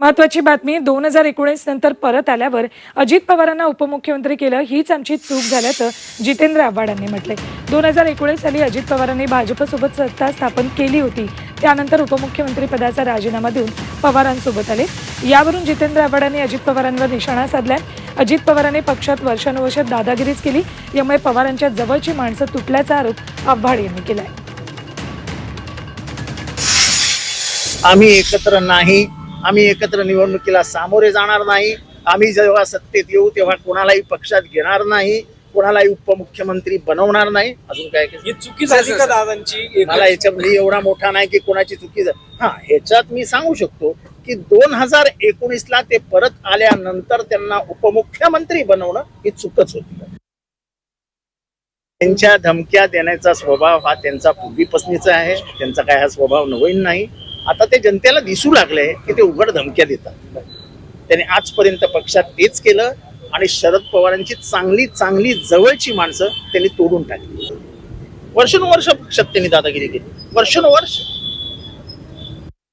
महत्वाची बातमी दोन हजार एकोणीस नंतर परत आल्यावर अजित पवारांना उपमुख्यमंत्री केलं हीच आमची चूक झाल्याचं जितेंद्र आव्हाडांनी म्हटले दोन हजार एकोणीस साली अजित पवारांनी भाजपसोबत सत्ता स्थापन केली होती. त्यानंतर उपमुख्यमंत्री पदाचा राजीनामा देऊन पवारांसोबत आले. यावरून जितेंद्र आव्हाडांनी अजित पवारांवर निशाणा साधलाय. अजित पवारांनी पक्षात वर्षानुवर्ष दादागिरीच केली यामुळे पवारांच्या जवळची माणसं तुटल्याचा आरोप आव्हाड यांनी केलाय. आम्ही एकत्र नाही आम्ही एकत्र निवडणुकीला सामोरे जाणार नाही. आम्ही जेव्हा सत्तेत येऊ तेव्हा कोणालाही पक्षात घेणार नाही. कोणालाही उपमुख्यमंत्री बनवणार नाही. अजून काय ही चुकी झाली का दादांची? मला याच्यामध्ये एवढा मोठा नाही की कोणाची चुकी झा- हा ह्याच्यात मी सांगू शकतो की दोन हजार एकोणीस ला ते परत आल्यानंतर त्यांना उपमुख्यमंत्री बनवणं ही चुकच होती. त्यांच्या धमक्या देण्याचा स्वभाव हा त्यांचा पूर्वीपासनीचा आहे. त्यांचा काय हा स्वभाव नवीन नाही. आता ते जनतेला दिसू लागले की ते उघड धमक्या देतात. त्यांनी आजपर्यंत पक्षात तेच केलं आणि शरद पवारांची चांगली चांगली जवळची माणसं त्यांनी तोडून टाकली. वर्षानुवर्ष पक्षात त्यांनी दादागिरी केली. वर्षानुवर्ष